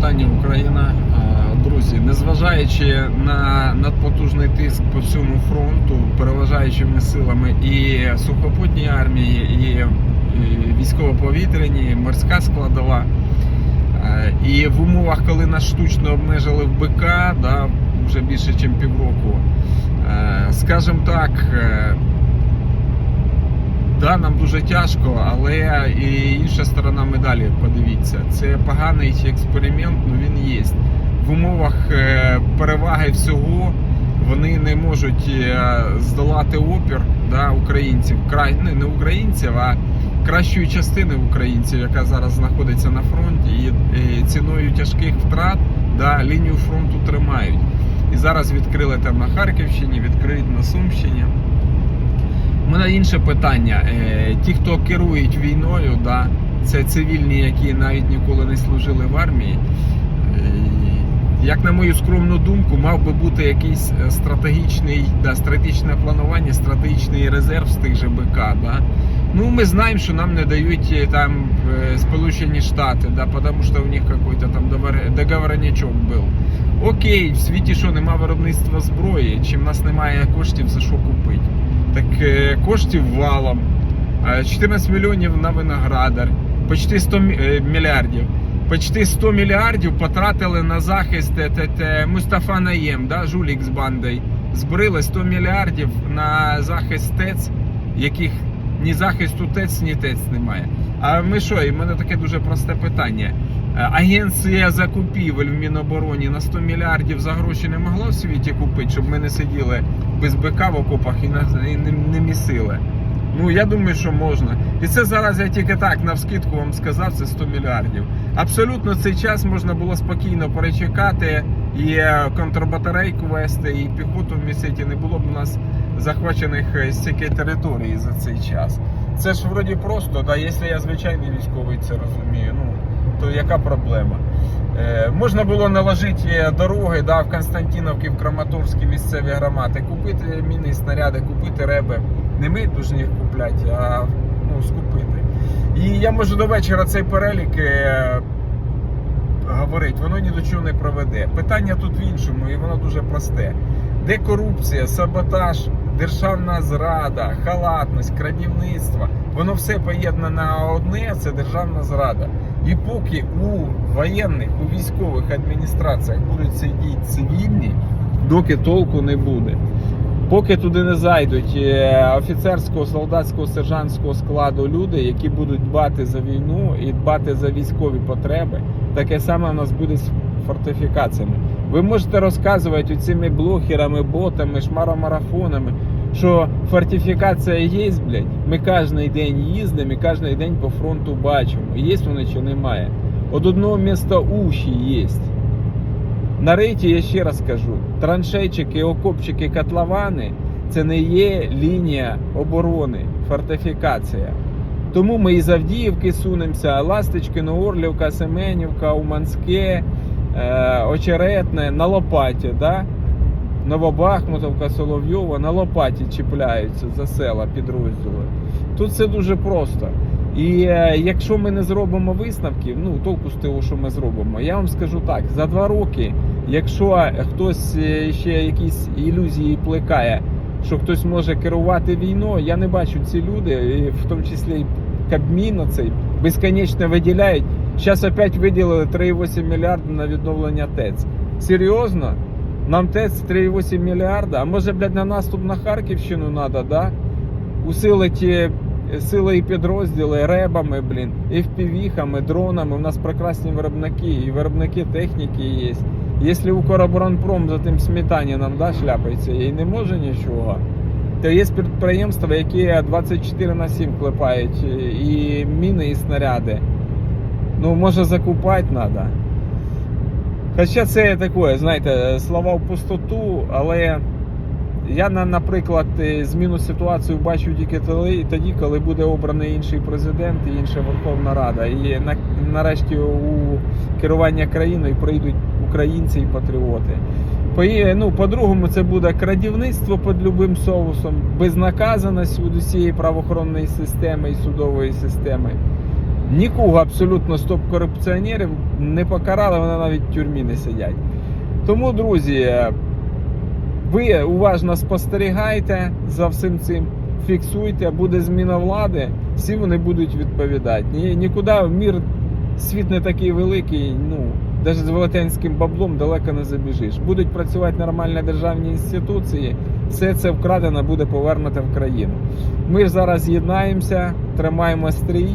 вітання Україна. Друзі, незважаючи на надпотужний тиск по всьому фронту, переважаючими силами і сухопутній армії, і, військово-повітряні, морська складова. І в умовах, коли нас штучно обмежили в БК, да, вже більше, ніж півроку, скажімо так, Да, нам дуже тяжко, але і інша сторона медалі, подивіться, це поганий експеримент, ну він є. В умовах е, переваги всього вони не можуть е, здолати опір да, українців, край, не, не українців, а кращої частини українців, яка зараз знаходиться на фронті, і, і ціною тяжких втрат да, лінію фронту тримають. І зараз відкрили там на Харківщині, відкриють на Сумщині. У мене інше питання. Е, Ті, хто керують війною, да, це цивільні, які навіть ніколи не служили в армії. Е, Як на мою скромну думку, мав би бути якийсь е, стратегічний, да, стратегічне планування, стратегічний резерв з тих же БК. Да. Ну, ми знаємо, що нам не дають там Сполучені Штати, да, тому що у них какой-то там договор- договорнячок був. Окей, в світі що нема виробництва зброї, чи в нас немає коштів за що купити. Так е, коштів валом. Е, 14 мільйонів на виноградар, почти 100 е, мільярдів. Почти 100 мільярдів потратили на захист е, Мустафа Наєм, да, жулік з бандою. Збрили 100 мільярдів на захист ТЕЦ, яких ні захисту ТЕЦ, ні ТЕЦ немає. А ми що? І в мене таке дуже просте питання. Е, Агенція закупівель в Мінобороні на 100 мільярдів за гроші не могла в світі купити, щоб ми не сиділи без бика в окопах і не, місили. Ну я думаю, що можна. І це зараз я тільки так навскидку вам сказав, це 100 мільярдів. Абсолютно цей час можна було спокійно перечекати і е, контрбатарейку вести, і піхоту в місити. Не було б у нас захвачених е, стільки території за цей час. Це ж вроді просто, да, якщо я звичайний військовий це розумію, ну то яка проблема? Е, можна було наложити дороги да, в Константиновці, в Краматорській місцеві громади, купити міни, снаряди, купити реби. Не ми повинні їх купляти, а ну, скупити. І я можу до вечора цей перелік е, говорити, воно ні до чого не проведе. Питання тут в іншому, і воно дуже просте. Де корупція, саботаж, державна зрада, халатність, крадівництво, воно все поєднане на одне, це державна зрада. І поки у воєнних, у військових адміністраціях будуть сидіти цивільні, доки толку не буде. Поки туди не зайдуть е, офіцерського, солдатського, сержантського складу люди, які будуть дбати за війну і дбати за військові потреби, таке саме у нас буде з фортифікаціями. Ви можете розказувати цими блогерами, ботами, шмаромарафонами, що фортифікація є, блядь. Ми кожен день їздимо і кожен день по фронту бачимо. Є воно чи немає. От одного міста уші є. На рейті я ще раз кажу: траншейчики, окопчики, котловани це не є лінія оборони, фортифікація. Тому ми із Авдіївки сунемося, Ласточкино, Орлівка, Семенівка, Уманське, е, Очеретне, на Лопаті, да? Новобахмутовка, Соловйова на Лопаті чіпляються за села підрозділи. Тут все дуже просто. І е, якщо ми не зробимо висновків, ну толку з того, що ми зробимо, я вам скажу так: за два роки, якщо хтось е, ще якісь ілюзії плекає, що хтось може керувати війною, я не бачу ці люди, і в тому числі і Кабмін цей безконечно виділяють. Зараз опять виділили 3,8 мільярда на відновлення ТЕЦ. Серйозно? Нам ТЕЦ 3,8 мільярда, а може, блядь, на наступ на Харківщину треба, да? Усилити сили і підрозділи ребами, блін, FPV-хами, дронами. У нас прекрасні виробники, і виробники техніки є. Якщо Укроборонпром за тим сметанінам да, шляпається і не може нічого, то є підприємства, які 24 на 7 клепають і міни, і снаряди. Ну, може закупати треба. Хоча це таке, знаєте, слова в пустоту, але я, наприклад, е, зміну ситуацію бачу тільки тоді- коли буде обраний інший президент і інша Верховна Рада. І нарешті у керування країною прийдуть українці і патріоти. По, ну, по-другому, це буде крадівництво під любим соусом, безнаказаність від усієї правоохоронної системи і судової системи. Нікого абсолютно стоп-корупціонерів не покарали, вони навіть в тюрмі не сидять. Тому, друзі, ви уважно спостерігайте за всім цим, фіксуйте, буде зміна влади, всі вони будуть відповідати. Ні, нікуди мір, світ не такий великий, ну, навіть з велетенським баблом далеко не забіжиш. Будуть працювати нормальні державні інституції, все це вкрадено буде повернуто в країну. Ми ж зараз єднаємося, тримаємо стрій,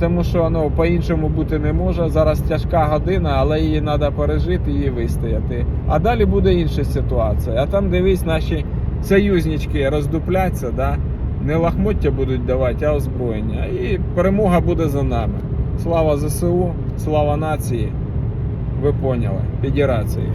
тому що ну, по-іншому бути не може. Зараз тяжка година, але її треба пережити і вистояти. А далі буде інша ситуація. А там дивись, наші союзнички роздупляться, да? не лахмоття будуть давати, а озброєння. І перемога буде за нами. Слава ЗСУ, слава нації. Ви поняли, федерації.